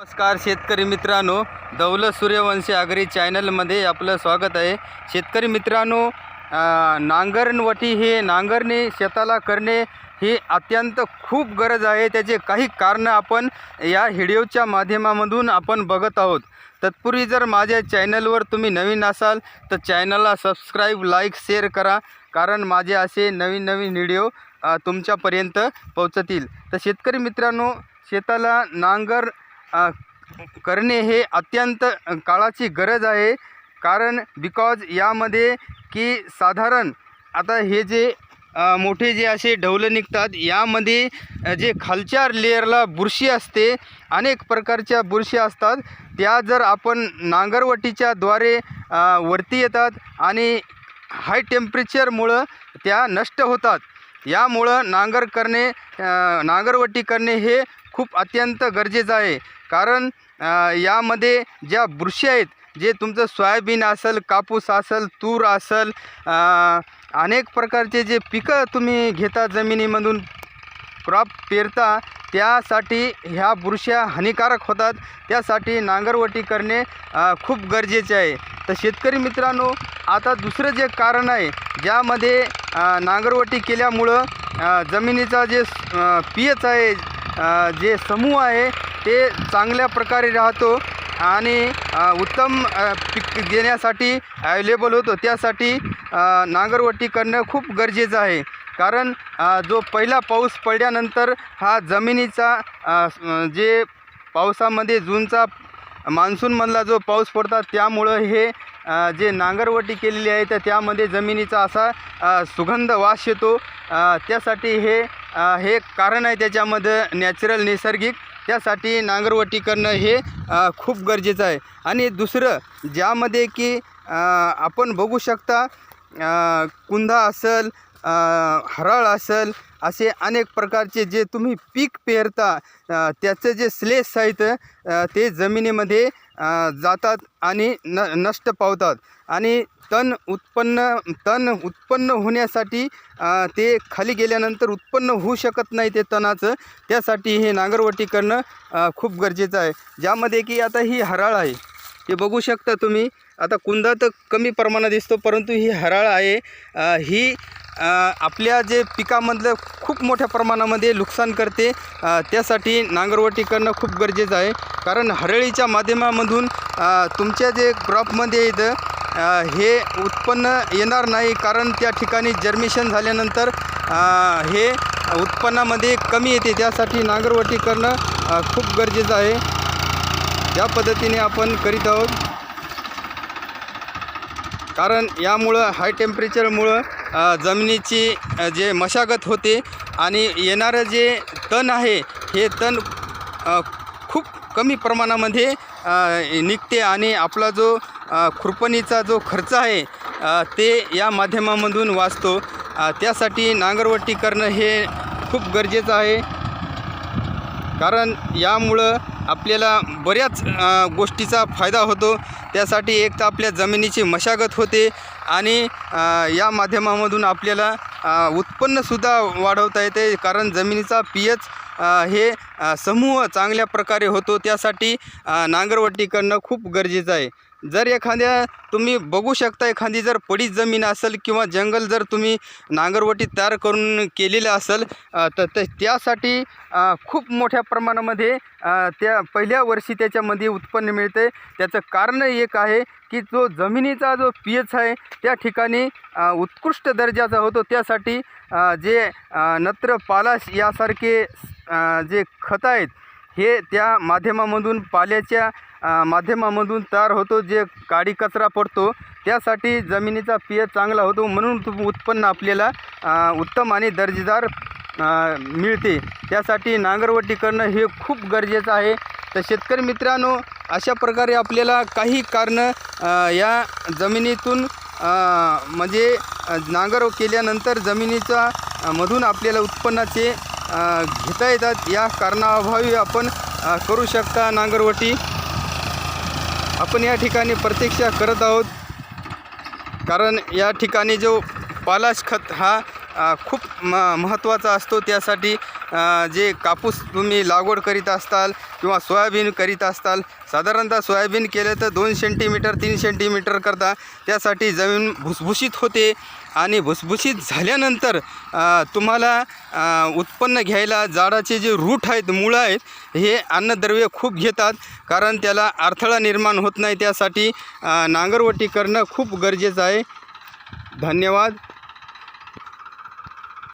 नमस्कार शेतकरी मित्रांनो दौलत सूर्यवंशी आगरी चॅनलमध्ये आपलं स्वागत आहे. शेतकरी मित्रांनो नांगरणवटी हे नांगरणे शेताला करणे ही अत्यंत खूप गरज आहे. त्याचे काही कारणं आपण या व्हिडिओच्या माध्यमामधून आपण बघत आहोत. तत्पूर्वी जर माझ्या चॅनलवर तुम्ही नवीन असाल तर चॅनलला सबस्क्राईब लाईक शेअर करा. कारण माझे असे नवीन नवीन व्हिडिओ तुमच्यापर्यंत पोहोचतील. तर शेतकरी मित्रांनो शेताला नांगर करणे हे अत्यंत काळाची गरज आहे. कारण बिकॉज यामध्ये की साधारण आता हे जे मोठे जे असे ढवलं निघतात यामध्ये जे खालच्या लेअरला बुरशी असते अनेक प्रकारच्या बुरशी असतात. त्या जर आपण नांगरवटीच्या द्वारे वरती येतात आणि हाय टेम्परेचरमुळं त्या नष्ट होतात. यामुळं नांगर करणे नांगरवटी करणे हे खूप अत्यंत गरजेचं आहे. कारण यामध्ये ज्या बुरशी आहेत जे तुमचं सोयाबीन असेल कापूस असेल तूर असेल अनेक प्रकारचे जे पिकं तुम्ही घेता जमिनीमधून क्रॉप पेरता त्यासाठी ह्या बुरश्या हानिकारक होतात. त्यासाठी नांगरवटी करणे खूप गरजेचे आहे. तर शेतकरी मित्रांनो आता दुसरं जे कारण आहे ज्यामध्ये नांगरवटी केल्यामुळं जमिनीचा जे पी एच आहे जे समूह आहे ते चांगल्या प्रकारे राहतो आणि उत्तम पीक देण्यासाठी अवेलेबल होतो. त्यासाठी नांगरवटी करणं खूप गरजेचं आहे. कारण जो पहिला पाऊस पडल्यानंतर हा जमिनीचा जे पावसामध्ये जूनचा मान्सूनमधला जो पाऊस पडतात त्यामुळं हे जे नांगरवटी केलेली आहे तर त्यामध्ये जमिनीचा असा सुगंध वास येतो. त्यासाठी हे हे कारण आहे त्याच्यामध्ये नॅचरल नैसर्गिक. त्यासाठी नांगरवटी करणं हे खूप गरजेचं आहे. आणि दुसरं ज्यामध्ये की आपण बघू शकता कुंदा असेल हरळ असेल असे अनेक प्रकारचे जे तुम्ही पीक पेरता त्याचं जे स्लेस आहेत ते जमिनीमध्ये जातात आणि न नष्ट पावतात. आणि तण उत्पन्न तण उत्पन्न होण्यासाठी ते खाली गेल्यानंतर उत्पन्न होऊ शकत नाही ते तणाचं. त्यासाठी हे नांगरवटी करणं खूप गरजेचं आहे. ज्यामध्ये की आता ही हराळ आहे. हे बघू शकता तुम्ही. आता कुंदा तर कमी प्रमाणात दिसतो परंतु ही हराळ आहे. ही आपल्या जे पिकामधलं खूप मोठ्या प्रमाणामध्ये नुकसान करते त्यासाठी नांगरवटी करणं खूप गरजेचं आहे. कारण हरळीच्या माध्यमामधून तुमच्या जे क्रॉपमध्ये येतं हे उत्पन्न येणार नाही. कारण त्या ठिकाणी जर्मिशन झाल्यानंतर हे उत्पन्नामध्ये कमी येते. त्यासाठी नांगरवटी करणं खूप गरजेचं आहे. या पद्धतीने आपण करीत आहोत. कारण यामुळं हाय टेम्परेचरमुळं जमिनीची जे मशागत होते आणि येणारं जे तण आहे हे तण खूप कमी प्रमाणामध्ये निघते आणि आपला जो खुरपणीचा जो खर्च आहे ते या माध्यमामधून वाचतो. त्यासाठी नांगरवटी करणं हे खूप गरजेचं आहे. कारण यामुळं आपल्याला बऱ्याच गोष्टीचा फायदा होतो. त्यासाठी एक तर आपल्या जमिनीची मशागत होते आणि या माध्यमामधून आपल्याला उत्पन्नसुद्धा वाढवता येते. कारण जमिनीचा पी एच हे समूह चांगल्या प्रकारे होतो. त्यासाठी नांगरवट्टी नांगरवटी करणं खूप गरजेचं आहे. जर एखाद्या तुम्ही बघू शकता एखादी जर पडीत जमीन असेल किंवा जंगल जर तुम्ही नांगरवटी तयार करून केलेलं असेल तर ते- त्यासाठी खूप मोठ्या प्रमाणामध्ये त्या पहिल्या वर्षी त्याच्यामध्ये उत्पन्न मिळते. त्याचं कारण एक आहे की जो जमिनीचा जो पी एच आहे त्या ठिकाणी उत्कृष्ट दर्जाचा होतो. त्यासाठी जे नत्र पालाश यासारखे जे खतं आहेत हे त्या माध्यमामधून पाल्याच्या माध्यमामधून तयार होतो जे काडी कचरा पडतो त्यासाठी जमिनीचा पी चांगला होतो म्हणून उत्पन्न आपल्याला उत्तम आणि दर्जेदार मिळते. त्यासाठी नांगरवटी करणं हे खूप गरजेचं आहे. तर शेतकरी मित्रांनो अशा प्रकारे आपल्याला काही कारणं या जमिनीतून म्हणजे नांगर केल्यानंतर जमिनीचा मधून आपल्याला उत्पन्नाचे घेता येतात. या कारणाअभावी आपण करू शकता नांगरवटी. आपण या ठिकाणी प्रतीक्षा करत आहोत. कारण या ठिकाणी जो पालाश खत हा खूप म महत्त्वाचा असतो त्यासाठी जे कापूस तुम्ही लागवड करीत असताल किंवा सोयाबीन करीत असताल साधारणतः सोयाबीन केलं तर दोन सेंटीमीटर तीन सेंटीमीटर करता त्यासाठी जमीन भुसभुशीत होते आणि भुसभुशीत झाल्यानंतर तुम्हाला उत्पन्न घ्यायला झाडाचे जे रूट आहेत मुळं आहेत हे अन्नद्रव्य खूप घेतात कारण त्याला अडथळा निर्माण होत नाही. त्यासाठी नांगरवटी करणं खूप गरजेचं आहे. धन्यवाद.